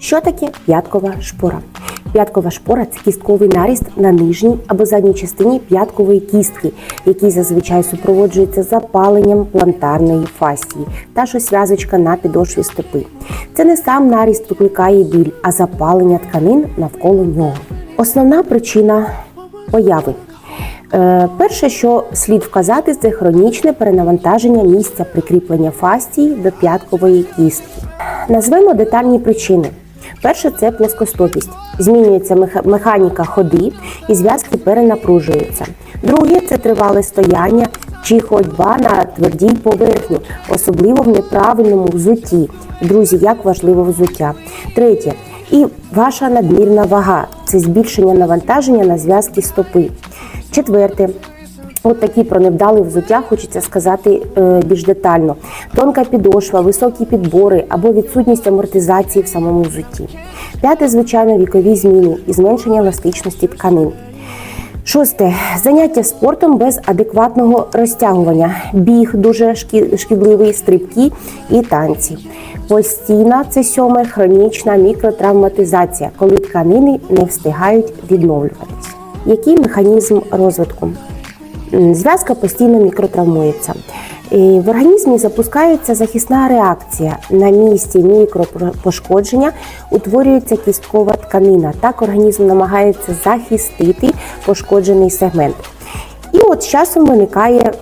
Що таке п'яткова шпора? П'яткова шпора це кістковий наріст на нижній або задній частині п'яткової кістки, який зазвичай супроводжується запаленням плантарної фасції та що зв'язочка на підошві стопи. Це не сам наріст викликає біль, а запалення тканин навколо нього. Основна причина появи Е, Перше, що слід вказати, це хронічне перенавантаження місця прикріплення фасції до п'яткової кістки. Назвемо детальні причини. Перше це плоскостопість. Змінюється механіка ходи і зв'язки перенапружуються. Друге це тривале стояння чи ходьба на твердій поверхні, особливо в неправильному взутті. Друзі, як важливо взуття. Третє і ваша надмірна вага це збільшення навантаження на зв'язки стопи. Четверте. От такі про невдале взуття хочеться сказати е, більш детально. Тонка підошва, високі підбори або відсутність амортизації в самому взутті. П'яте, звичайно, вікові зміни і зменшення еластичності тканин. Шосте заняття спортом без адекватного розтягування, біг дуже шкідливий, стрибки і танці. Постійна це сьоме хронічна мікротравматизація, коли тканини не встигають відновлюватися. Який механізм розвитку? Зв'язка постійно мікротравмується. І В організмі запускається захисна реакція. На місці мікропошкодження утворюється кісткова тканина. Так організм намагається захистити пошкоджений сегмент. І от з часом виникає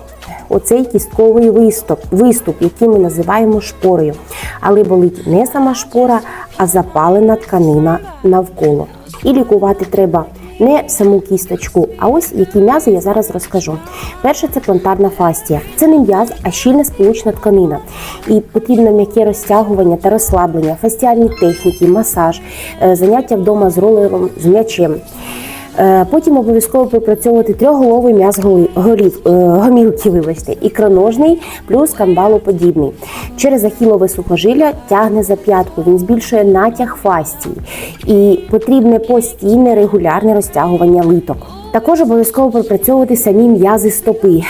оцей кістковий виступ, виступ, який ми називаємо шпорою. Але болить не сама шпора, а запалена тканина навколо. І лікувати треба не саму кісточку, а ось які м'язи я зараз розкажу. Перше це плантарна фастія. Це не м'яз, а щільна сполучна тканина. І потрібно м'яке розтягування та розслаблення, фастіальні техніки, масаж, е, заняття вдома з ролером, з м'ячем. Е, Потім обов'язково пропрацьовувати трьохголовий м'яз голів, е, гомілки, вибачте, ікроножний плюс камбалоподібний. Через ахілове сухожилля тягне за п'ятку, він збільшує натяг фастії і потрібне постійне регулярне розтягування литок. Також обов'язково пропрацьовувати самі м'язи стопи.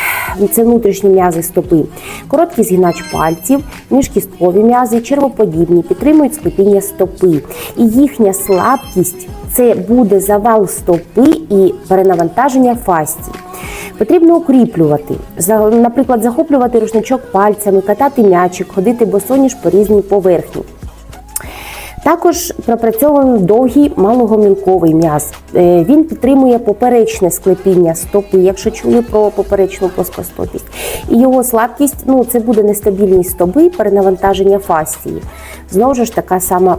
Це внутрішні м'язи стопи. Короткий згинач пальців, міжкісткові м'язи, червоподібні, підтримують склепіння стопи. І їхня слабкість це буде завал стопи і перенавантаження фасції. Потрібно укріплювати, наприклад, захоплювати рушничок пальцями, катати м'ячик, ходити босоніж по різній поверхні. Також пропрацьовуємо довгий малогомілковий м'яз. Е, Він підтримує поперечне склепіння стопи, якщо чули про поперечну плоскостопість. І його слабкість ну, це буде нестабільність стопи, перенавантаження фасції. Знову ж така сама